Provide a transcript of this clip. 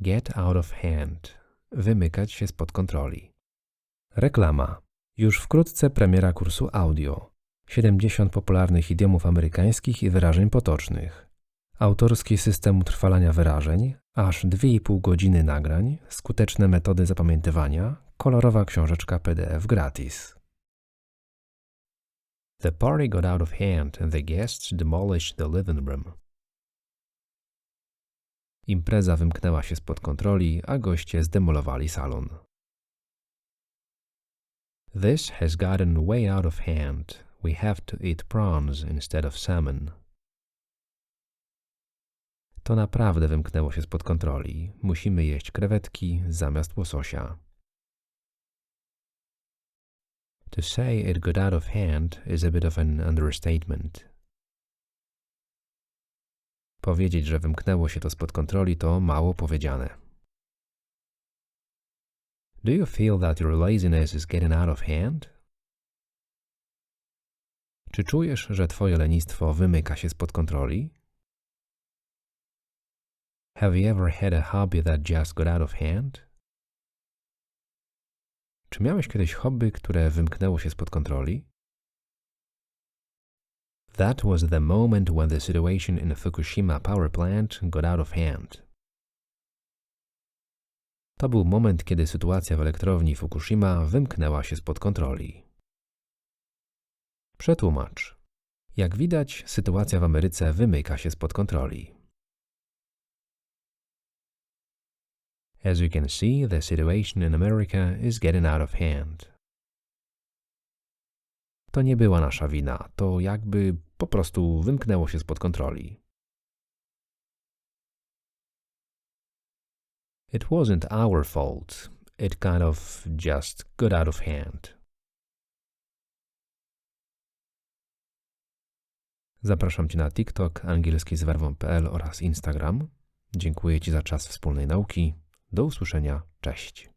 Get out of hand. Wymykać się spod kontroli. Reklama. Już wkrótce premiera kursu audio. 70 popularnych idiomów amerykańskich i wyrażeń potocznych. Autorski system utrwalania wyrażeń, aż 2,5 godziny nagrań, skuteczne metody zapamiętywania, kolorowa książeczka PDF gratis. The party got out of hand and the guests demolished the living room. Impreza wymknęła się spod kontroli, a goście zdemolowali salon. This has gotten way out of hand. We have to eat prawns instead of salmon. To naprawdę wymknęło się spod kontroli. Musimy jeść krewetki zamiast łososia. To say it got out of hand is a bit of an understatement. Powiedzieć, że wymknęło się to spod kontroli, to mało powiedziane. Do you feel that your laziness is getting out of hand? Czy czujesz, że twoje lenistwo wymyka się spod kontroli? Have you ever had a hobby that just got out of hand? Czy miałeś kiedyś hobby, które wymknęło się spod kontroli? That was the moment when the situation in Fukushima power plant got out of hand. To był moment, kiedy sytuacja w elektrowni Fukushima wymknęła się spod kontroli. Przetłumacz. Jak widać, sytuacja w Ameryce wymyka się spod kontroli. As you can see, the situation in America is getting out of hand. To nie była nasza wina, to jakby po prostu wymknęło się spod kontroli. It wasn't our fault. It kind of just got out of hand. Zapraszam Cię na TikTok, angielski z werwą.pl oraz Instagram. Dziękuję Ci za czas wspólnej nauki. Do usłyszenia. Cześć.